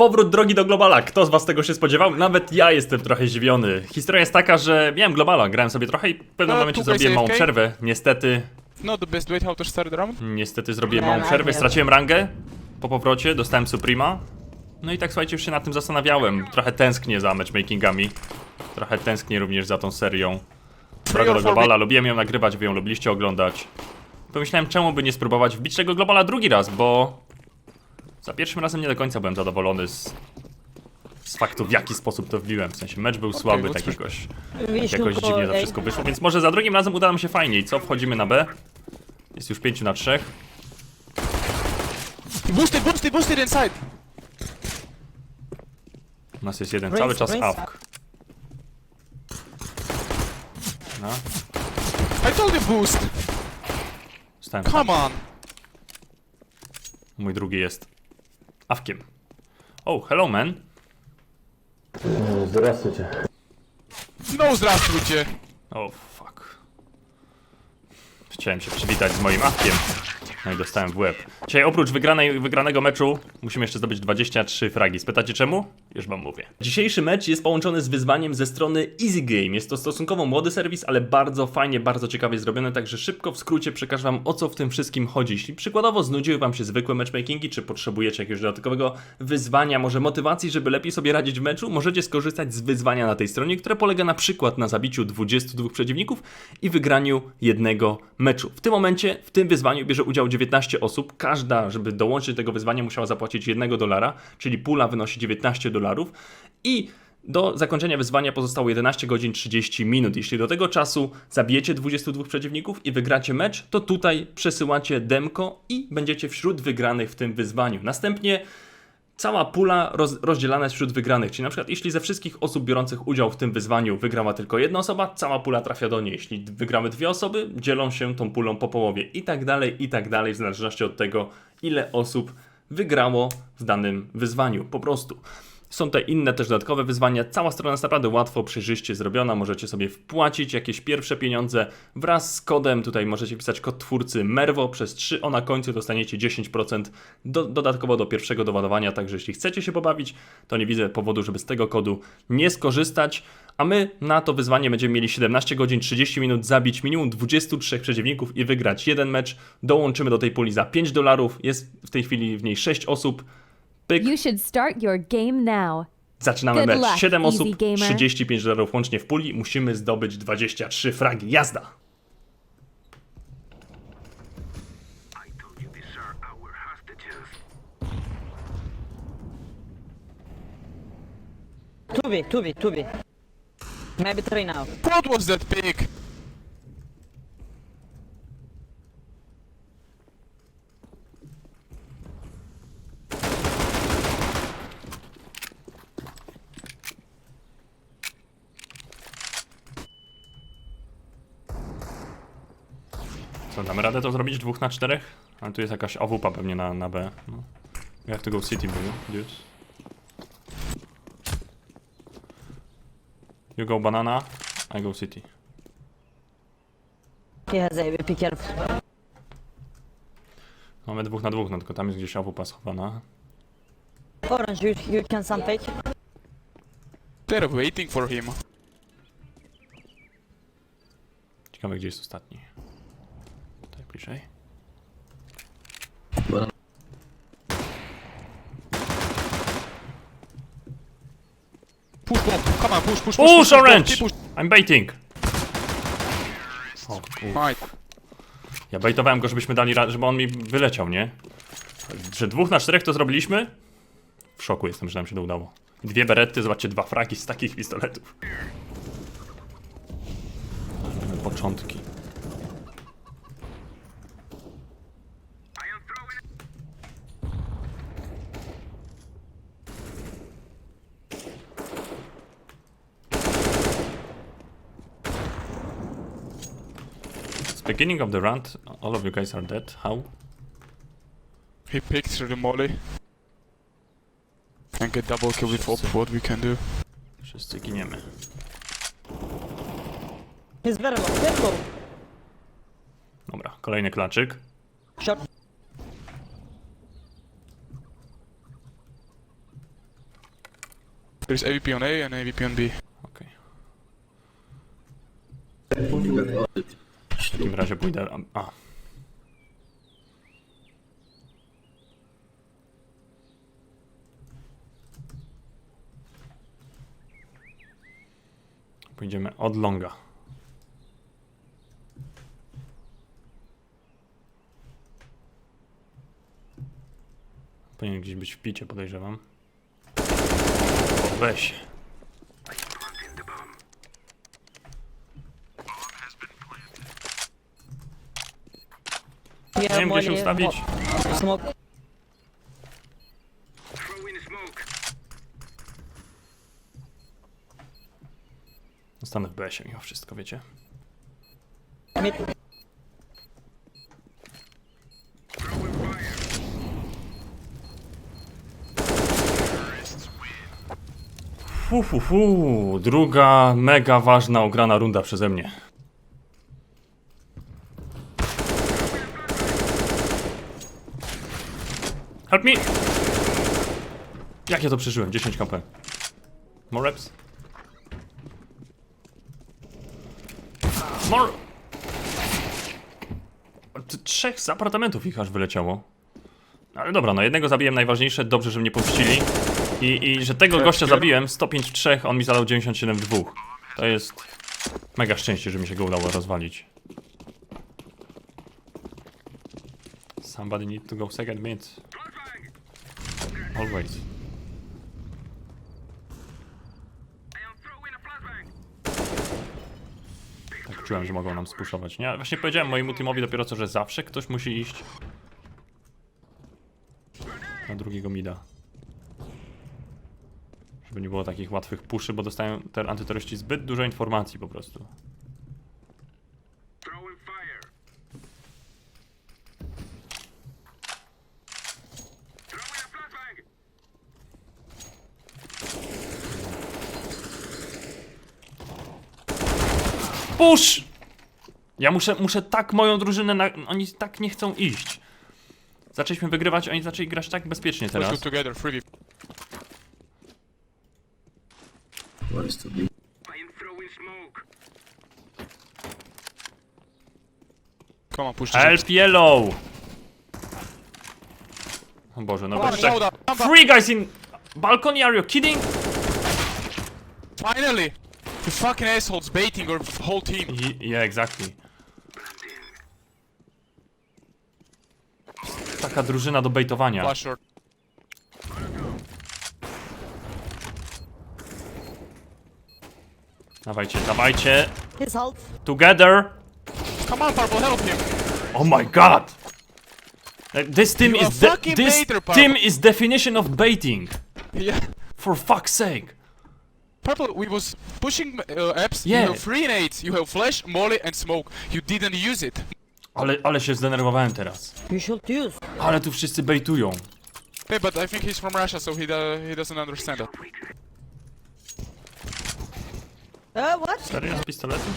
Powrót drogi do Globala. Kto z was tego się spodziewał? Nawet ja jestem trochę zdziwiony. Historia jest taka, że miałem Globala, grałem sobie trochę i w pewnym No, momencie zrobiłem małą przerwę. Niestety, Not the best way how to start the round. niestety zrobiłem małą przerwę, straciłem rangę po powrocie, dostałem Suprema. No i tak słuchajcie, już się nad tym zastanawiałem. Trochę tęsknię za matchmakingami. Trochę tęsknię również za tą serią. Droga do Globala, lubiłem ją nagrywać, wy ją lubiliście oglądać. Pomyślałem, czemu by nie spróbować wbić tego Globala drugi raz, bo za pierwszym razem nie do końca byłem zadowolony z, z faktu, w jaki sposób to wbiłem. W sensie, mecz był słaby, tak jakoś, jakoś dziwnie ej, wszystko wyszło, więc może za drugim razem uda nam się fajniej, co? Wchodzimy na B. Jest już 5 na 3. Boosted, boosted, boosted inside. U nas jest jeden cały czas awk. No, I told you boost. stałem Come on. Mój drugi jest awkiem. Oh, hello man. Здравствуйте. No, здравствуйте. Oh, fuck. Chciałem się przywitać z moim awkiem. No i dostałem w łeb. Dzisiaj oprócz wygranej, wygranego meczu musimy jeszcze zdobyć 23 fragi. Spytacie czemu? Już wam mówię. Dzisiejszy mecz jest połączony z wyzwaniem ze strony Easy Game. Jest to stosunkowo młody serwis, ale bardzo fajnie, bardzo ciekawie zrobiony, także szybko w skrócie przekażę wam o co w tym wszystkim chodzi. Jeśli przykładowo znudziły wam się zwykłe matchmakingi, czy potrzebujecie jakiegoś dodatkowego wyzwania, może motywacji, żeby lepiej sobie radzić w meczu, możecie skorzystać z wyzwania na tej stronie, które polega na przykład na zabiciu 22 przeciwników i wygraniu jednego meczu. W tym momencie, w tym wyzwaniu bierze udział 19 osób. Każda, żeby dołączyć do tego wyzwania, musiała zapłacić 1 dolara, czyli pula wynosi 19 dolarów i do zakończenia wyzwania pozostało 11 godzin 30 minut. Jeśli do tego czasu zabijecie 22 przeciwników i wygracie mecz, to tutaj przesyłacie demko i będziecie wśród wygranych w tym wyzwaniu. Następnie cała pula roz, rozdzielana jest wśród wygranych. Czyli na przykład jeśli ze wszystkich osób biorących udział w tym wyzwaniu wygrała tylko jedna osoba, cała pula trafia do niej. Jeśli wygramy dwie osoby, dzielą się tą pulą po połowie i tak dalej, i tak dalej, w zależności od tego, ile osób wygrało w danym wyzwaniu. Po prostu. Są tutaj inne też dodatkowe wyzwania. Cała strona jest naprawdę łatwo, przejrzyście zrobiona. Możecie sobie wpłacić jakieś pierwsze pieniądze wraz z kodem. Tutaj możecie wpisać kod twórcy Merwo przez 3, a na końcu dostaniecie 10% do, dodatkowo do pierwszego doładowania. Także jeśli chcecie się pobawić, to nie widzę powodu, żeby z tego kodu nie skorzystać. A my na to wyzwanie będziemy mieli 17 godzin 30 minut zabić minimum 23 przeciwników i wygrać jeden mecz. Dołączymy do tej puli za 5 dolarów. Jest w tej chwili w niej 6 osób. Pyk. You should start your game now. Zaczynamy Good mecz. luck, 7 easy osób, gamer. 35 dolarów łącznie w puli. Musimy zdobyć 23 fragi. Jazda! B, two B. Maybe three now. What was that pick? Radę to zrobić dwóch na czterech? Ale tu jest jakaś AWP pewnie na, na B. No. We have to go city, baby, dude. You go banana, I go city. He has A, be careful. Mamy dwóch na dwóch, no tylko tam jest gdzieś AWP schowana. Orange, you, you can some fake. They're waiting for him. Ciekawe gdzie jest ostatni. Bliżej. Push bomb. Come on, push, push, push. Push orange! push. I'm baiting! O, kur... Ja baitowałem go, żebyśmy dali radę, żeby on mi wyleciał, nie? Że dwóch na czterech to zrobiliśmy? W szoku jestem, że nam się to udało. Dwie berety, zobaczcie, dwa fragi z takich pistoletów. Mamy Początki. Beginning of the round. All of you guys are dead. How? He picked through the molly. And get double kill with op, what we can do. Wszyscy giniemy. Eh? He's very low. Very low. Dobra, kolejny klaczyk. Short. There's AVP on A and AVP on B. Okej. W takim razie pójdę... A. Pójdziemy od longa. Powinien gdzieś być w picie, podejrzewam. Weź. Wiem, gdzie się ustawić. Smoke. Zostanę w BS-ie mimo wszystko, wiecie? Mid. Fu, fu, fu. Druga mega ważna, ograna runda przeze mnie. Help me! Jak ja to przeżyłem? 10 kp. More reps? More... Trzech z apartamentów ich aż wyleciało. Ale dobra, no jednego zabiłem najważniejsze, dobrze, że mnie puścili. I, I że tego gościa zabiłem, 105 w 3, on mi zadał 97 w 2. To jest mega szczęście, że mi się go udało rozwalić. Somebody need to go second mid. Always. Tak czułem, że mogą nam spuszować. Nie, właśnie powiedziałem mojemu teamowi dopiero co, że zawsze ktoś musi iść na drugiego mida. Żeby nie było takich łatwych puszy, bo dostają te antyterroryści zbyt dużo informacji po prostu. Push! Ja muszę, muszę tak moją drużynę, na... oni tak nie chcą iść. Zaczęliśmy wygrywać, oni zaczęli grać tak bezpiecznie Let's teraz. go together, 3v. What is to be? Come on, push. Help yellow! O Boże, no bez back. Three guys in balcony, are you kidding? Finally! You fucking assholes baiting our whole team. Y- Yeah, exactly. Taka drużyna do bejtowania. Flash short. Dawajcie, dawajcie. His ult. Together. Come on, Purple, help him! Oh my god! Like, This team You is a de- fucking this baiter, team is definition of baiting. Yeah. For fuck's sake. Purple, we was pushing uh, apps. Yeah. You have three nades. You have flash, molly, and smoke. You didn't use it. Ale, ale się zdenerwowałem teraz. You should use. Ale tu wszyscy bejtują. Hey, but I think he's from Russia, so he do- he doesn't understand that. Uh, what? Serio? Z pistoletu?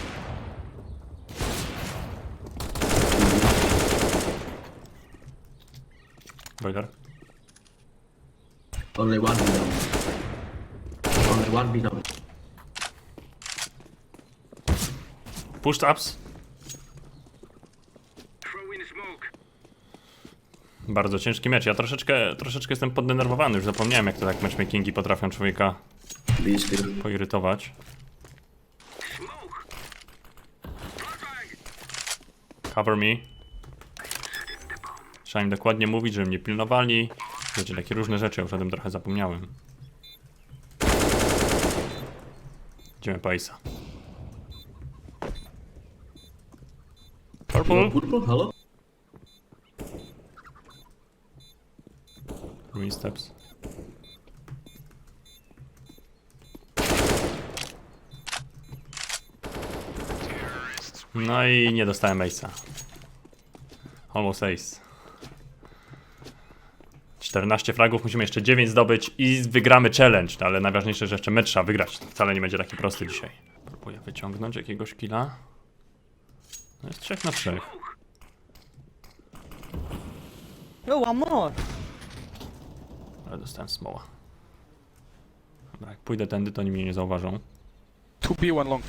Boiler. Only one B now. Only one B Pushed ups. Bardzo ciężki mecz. Ja troszeczkę, troszeczkę jestem poddenerwowany. Już zapomniałem, jak to tak matchmakingi potrafią człowieka poirytować. Cover me. Trzeba im dokładnie mówić, żeby mnie pilnowali. Wiecie, takie różne rzeczy, już o tym trochę zapomniałem. Idziemy po Purple. Purple, hello? Ruin steps. No i nie dostałem ace'a. Almost ace. 14 fragów, musimy jeszcze 9 zdobyć i wygramy challenge, no ale najważniejsze, że jeszcze mecz trzeba wygrać. To wcale nie będzie taki prosty dzisiaj. Próbuję wyciągnąć jakiegoś killa. No jest 3 na 3. No, one more. Ale dostałem smoła. Dobra, jak pójdę tędy, to oni mnie nie zauważą. 2B, one long.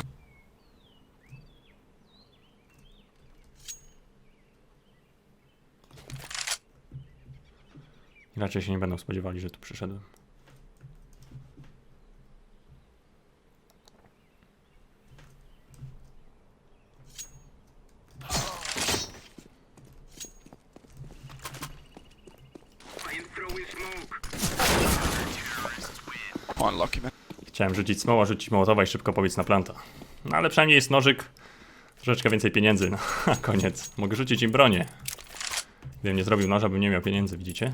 Raczej się nie będą spodziewali, że tu przyszedłem. man. Chciałem rzucić smoła, rzucić mołotowa i szybko powiedz na planta. No ale przynajmniej jest nożyk, troszeczkę więcej pieniędzy, no koniec. Mogę rzucić im bronię. Gdybym nie zrobił noża, bym nie miał pieniędzy, widzicie?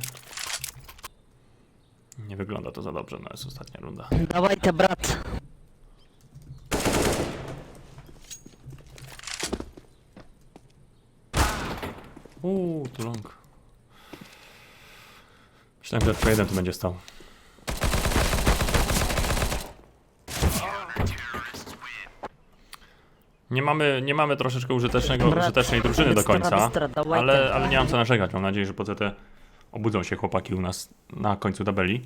Nie wygląda to za dobrze, no jest ostatnia runda. Dawaj te brat. Uuu, tu long. Myślałem, że tylko jeden tu będzie stał. Nie mamy, nie mamy troszeczkę użytecznego, użytecznej drużyny do końca, ale, ale nie mam co narzekać. Mam nadzieję, że po CT obudzą się chłopaki u nas na końcu tabeli.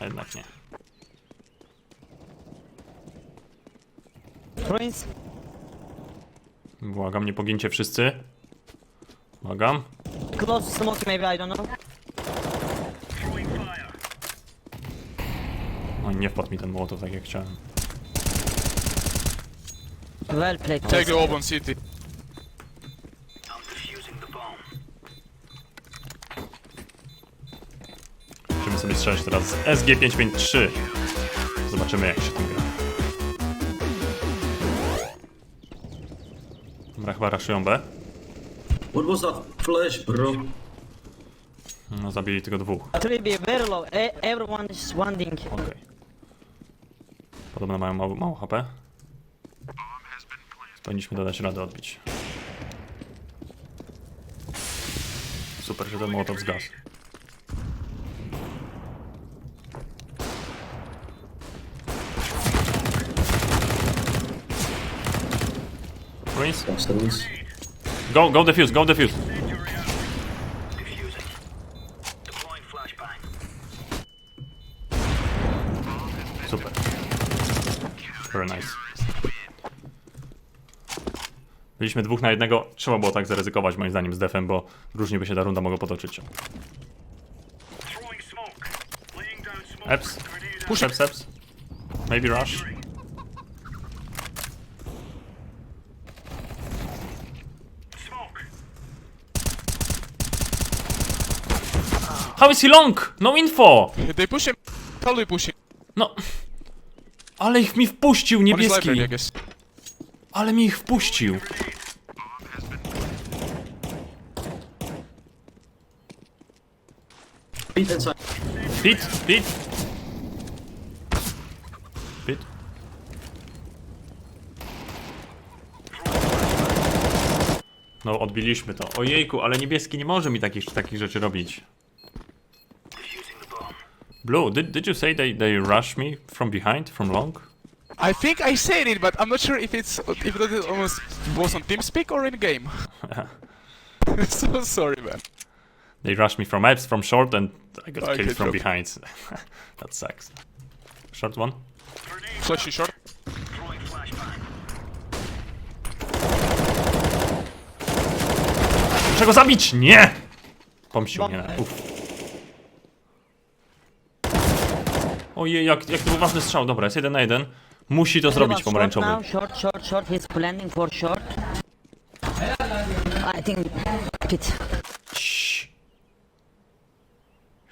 A jednak nie. Ruins. Błagam, nie pogincie wszyscy. Błagam. Close smoke maybe, I don't know. Oj, nie wpadł mi ten mołotow tak jak chciałem. Well played. Take the open city. Musimy sobie strzelać teraz z SG553. Zobaczymy jak się tym gra. Dobra, chyba raszują B. What was that flash, bro? No, zabili tylko dwóch. 3B, very low. E everyone is one ding. Okej. Podobno mają mało, mało HP. Powinniśmy dodać radę odbić. Super, że ten mołotow zgasł. The ruins. Go, go defuse, go defuse. Super. Very nice. Byliśmy dwóch na jednego. Trzeba było tak zaryzykować moim zdaniem z defem, bo różnie by się ta runda mogła potoczyć. Eps. Push eps, eps. Maybe rush. How is he long? No info! They push him. Totally push him. No. Ale ich mi wpuścił, On his library, I niebieski. guess. Ale mi ich wpuścił. Pit, pit. Pit. No, odbiliśmy to. Ojejku, ale niebieski nie może mi takich, takich rzeczy robić. Blue, did, did you say they, they rush me from behind, from long? I think I said it, but I'm not sure if it's if that was on TeamSpeak or in game. so sorry, man. They rushed me from apps, from short, and I got Okay, killed from drop. behind. that sucks. Short one. Flashy short. Muszę go zabić! Nie! Pomścił mnie. Uf. Ojej, jak, jak to był ważny strzał. Dobra, jest jeden na jeden. Musi to zrobić Short pomarańczowy. now, short, short, short. He's planning for short. I think pit.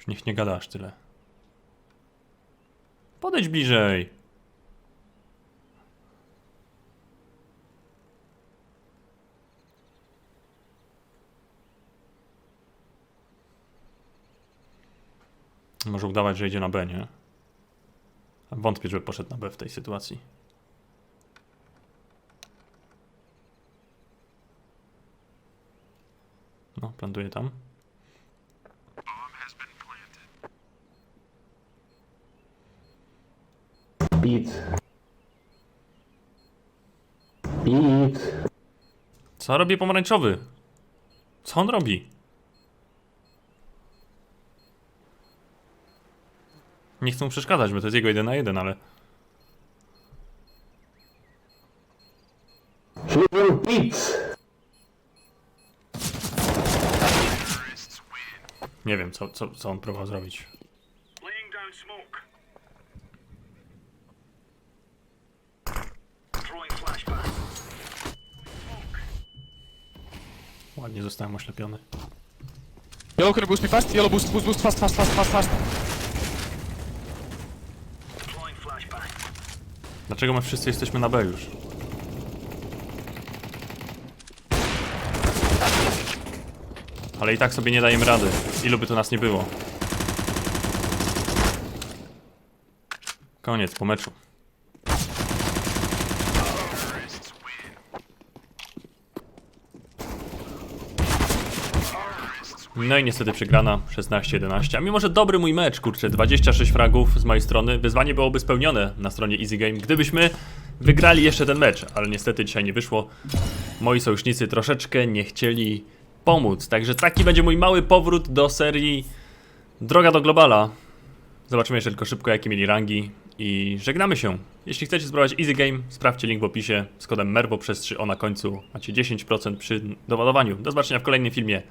Już niech nie gada aż tyle. Podejdź bliżej. Może udawać, że idzie na B, nie? Wątpię, żeby poszedł na B w tej sytuacji. No, plantuję tam. Beat. Beat. Co robi pomarańczowy? Co on robi? Nie chcę mu przeszkadzać, bo to jest jego 1 na 1, ale... Beats. Nie wiem, co, co, co on próbował zrobić. Ładnie zostałem oślepiony. Yellow, can boost me fast? Yellow, boost, boost, boost, fast, fast, fast, fast, fast. Dlaczego my wszyscy jesteśmy na B już? Ale i tak sobie nie dajemy rady. Ilu by to nas nie było. Koniec, po meczu. No i niestety przegrana 16-11. A mimo, że dobry mój mecz, kurczę, 26 fragów z mojej strony, wyzwanie byłoby spełnione na stronie Easy Game, gdybyśmy wygrali jeszcze ten mecz, ale niestety dzisiaj nie wyszło. Moi sojusznicy troszeczkę nie chcieli pomóc, także taki będzie mój mały powrót do serii Droga do Globala. Zobaczymy jeszcze tylko szybko, jakie mieli rangi i żegnamy się. Jeśli chcecie spróbować Easy Game, sprawdźcie link w opisie z kodem MERWO przez 3 o na końcu. Macie 10% przy doładowaniu. Do zobaczenia w kolejnym filmie.